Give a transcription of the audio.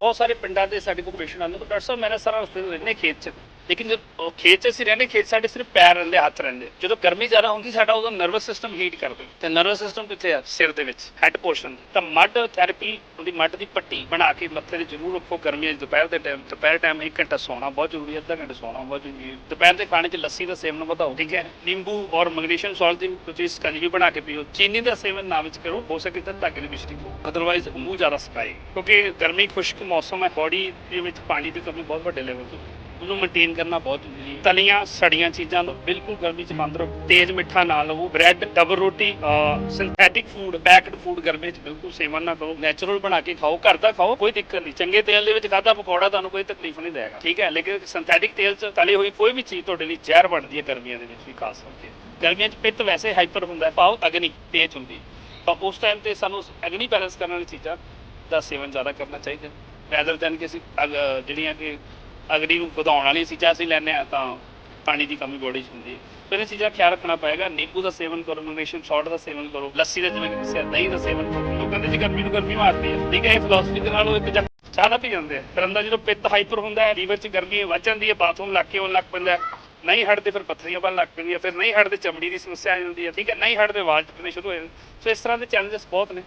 ਬਹੁਤ ਸਾਰੇ ਪਿੰਡਾਂ ਦੇ ਸਾਡੇ ਕੋਲ ਪੇਸ਼ੈਂਟ ਆਉਂਦੇ ਡਾਕਟਰ ਸਾਹਿਬ ਮੇਰੇ ਸਾਰਾ ਰਸਤੇ ਤੋਂ ਰਹਿੰਦੇ ਖੇਤ 'ਚ ਲੇਕਿਨ ਜਦ ਉਹ ਖੇਤ 'ਚ ਅਸੀਂ ਰਹਿੰਦੇ, ਖੇਤ ਸਾਡੇ ਸਿਰਫ ਪੈਰ ਰਹਿੰਦੇ, ਹੱਥ ਰਹਿੰਦੇ। ਜਦੋਂ ਗਰਮੀ ਜ਼ਿਆਦਾ ਹੁੰਦੀ, ਸਾਡਾ ਉਦੋਂ ਨਰਵਸ ਸਿਸਟਮ ਹੀਟ ਕਰਦਾ ਤੇ ਨਰਵਸ ਸਿਸਟਮ ਕਿੱਥੇ ਆ? ਸਿਰ ਦੇ ਵਿੱਚ ਹੈਡ ਪੋਰਸ਼ਨ ਤਾਂ। ਮੱਡ ਥੈਰੇਪੀ ਉਹਦੀ ਮੱਡ ਦੀ ਪੱਟੀ ਬਣਾ ਕੇ ਮੱਥੇ ਤੇ ਜ਼ਰੂਰ ਰੱਖੋ। ਗਰਮੀਆਂ 'ਚ ਦੁਪਹਿਰ ਦੇ ਟਾਈਮ ਦੁਪਹਿਰ ਟਾਈਮ 1 ਘੰਟਾ ਸੌਣਾ ਬਹੁਤ ਜ਼ਰੂਰੀ ਹੈ, ਅੱਧਾ ਘੰਟਾ ਸੌਣਾ ਬਹੁਤ ਜ਼ਰੂਰੀ ਹੈ। ਦੁਪਹਿਰ ਦੇ ਖਾਣੇ 'ਚ ਲੱਸੀ ਦਾ ਸੇਵਨ ਵਧਾਓ। ਠੀਕ ਹੈ? ਨਿੰਬੂ ਔਰ ਮੈਗਨੀਸ਼ੀਅਮ ਸਾਲਟ ਦੀ ਤੁਸੀਂ ਸਕੰਜਵੀ ਬਣਾ ਕੇ ਪੀਓ। ਚੀਨੀ ਦਾ ਸੇਵਨ ਨਾ ਵਿੱਚ ਕਰੋ, ਹੋ ਸਕੇ ਤਾਂ ਧਾਗੇ ਦੀ ਮਿਸ਼ਰੀ ਅਦਰਵਾਈਜ਼ ਮੂੰਹ ਜ਼ਿਆਦਾ ਸਕਾਏ ਕਿਉਂਕਿ ਗਰਮੀ ਖੁਸ਼ਕ ਮੌਸਮ ਹੈ ਬੋਡੀ ਦੇ ਵਿੱਚ ਪਾਣੀ ਦੀ ਕਮੀ ਬਹੁਤ ਵੱਡੇ ਲੈਵਲ ਤੇ। ਉਹਨੂੰ ਮੇਨਟੇਨ ਕਰਨਾ ਬਹੁਤ ਜ਼ਰੂਰੀ ਹੈ। ਤਲੀਆਂ, ਸੜੀਆਂ ਚੀਜ਼ਾਂ ਨੂੰ ਬਿਲਕੁਲ ਗਰਮੀ 'ਚ ਬੰਦ ਰੱਖੋ ਤੇਜ਼ ਮਿੱਠਾ ਨਾ ਲਵੋ। ਬ੍ਰੈਡ ਡਬਲ ਰੋਟੀ ਸਿੰਥੈਟਿਕ ਫੂਡ ਪੈਕਡ ਫੂਡ ਗਰਮੀ 'ਚ ਬਿਲਕੁਲ ਸੇਵਨ ਨਾ ਕਰੋ। ਨੈਚੁਰਲ ਬਣਾ ਕੇ ਖਾਓ, ਘਰ ਦਾ ਖਾਓ, ਕੋਈ ਦਿੱਕਤ ਨਹੀਂ। ਚੰਗੇ ਤੇਲ ਦੇ ਵਿੱਚ ਖਾਧਾ ਪਕੌੜਾ ਤੁਹਾਨੂੰ ਕੋਈ ਤਕਲੀਫ ਨਹੀਂ ਦੇਗਾ। ਠੀਕ ਹੈ? ਲੇਕਿਨ ਸਿੰਥੈਟਿਕ ਤੇਲ 'ਚ ਤਲੀ ਹੋਈ ਕੋਈ ਵੀ ਚੀਜ਼ ਤੁਹਾਡੇ ਲਈ ਜ਼ਹਿਰ ਬਣਦੀ ਹੈ ਗਰਮੀਆਂ ਦੇ ਵਿੱਚ ਵੀ ਖਾਸ ਕਰਕੇ ਗਰਮੀਆਂ 'ਚ ਪਿੱਤ ਵੈਸੇ ਹਾਈਪਰ ਹੁੰਦਾ ਹੈ। ਪਾਓ, ਅਗਨੀ, ਤੇਜ਼ ਹੁੰਦੀ ਤਾਂ ਉਸ ਟਾਈਮ ਤੇ ਸਾਨੂੰ ਅਗਨੀ ਬੈਲੈਂਸ ਕਰਨ ਵਾਲੀ ਚੀਜ਼ਾਂ ਦਾ ਸੇਵਨ ਜ਼ਿਆਦਾ ਕਰਨਾ ਚਾਹੀਦਾ ਰੈਦਰ ਦੈਨ ਕਿ ਜਿਹੜੀਆਂ ਕਿ ਅਗਨੀ ਨੂੰ ਵਧਾਉਣ ਵਾਲੀਆਂ ਚੀਜ਼ਾਂ ਅਸੀਂ ਲੈਂਦੇ ਆ ਤਾਂ ਪਾਣੀ ਦੀ ਕਮੀ ਬੋਡੀ 'ਚ ਹੁੰਦੀ ਹੈ। ਫਿਰ ਇਹ ਚੀਜ਼ਾਂ ਖਿਆਲ ਰੱਖਣਾ ਪਏਗਾ, ਨਿੰਬੂ ਦਾ ਸੇਵਨ ਕਰੋ ਮੈਗਨੀਸ਼ੀਅਮ ਸਾਲਟ ਦਾ ਸੇਵਨ ਕਰੋ, ਲੱਸੀ ਦਾ ਜਿਵੇਂ ਕਿ ਦਹੀਂ ਦਾ ਸੇਵਨ ਕਰੋ। ਲੋਕਾਂ ਦੇ ਜੀ ਗਰਮੀ ਨੂੰ ਗਰਮੀ ਮਾਰਦੀ ਹੈ। ਠੀਕ ਹੈ, ਇਹ ਫਿਲਾਸਫੀ ਦੇ ਨਾਲ ਉਹ ਇੱਕ ਚਾਹ ਨਾ ਪੀ ਜਾਂਦੇ ਆ। ਫਿਰ ਅੰਦਰ ਜਦੋਂ ਪਿੱਤ ਹਾਈਪਰ ਹੁੰਦਾ ਹੈ ਲੀਵਰ 'ਚ ਗਰਮੀ ਵੱਧ ਜਾਂਦੀ ਹੈ ਬਾਥਰੂਮ ਲੱਗ ਕੇ ਆਉਣ ਲੱਗ ਪੈਂਦਾ ਨਹੀਂ ਹਟਦੇ ਫਿਰ ਪੱਥਰੀਆਂ ਬਣ ਲੱਗ ਪੈਂਦੀਆਂ, ਫਿਰ ਨਹੀਂ ਹਟਦੇ ਚਮੜੀ ਦੀ ਸਮੱਸਿਆ ਆ ਜਾਂਦੀ ਹੈ। ਠੀਕ ਹੈ, ਨਹੀਂ ਹਟਦੇ ਵਾਲ ਟੁੱਟਣੇ ਸ਼ੁਰੂ ਹੋ ਜਾਂਦੇ। ਸੋ ਇਸ ਤਰ੍ਹਾਂ ਦੇ ਚੈਲੰਜਸ ਬਹੁਤ ਨੇ।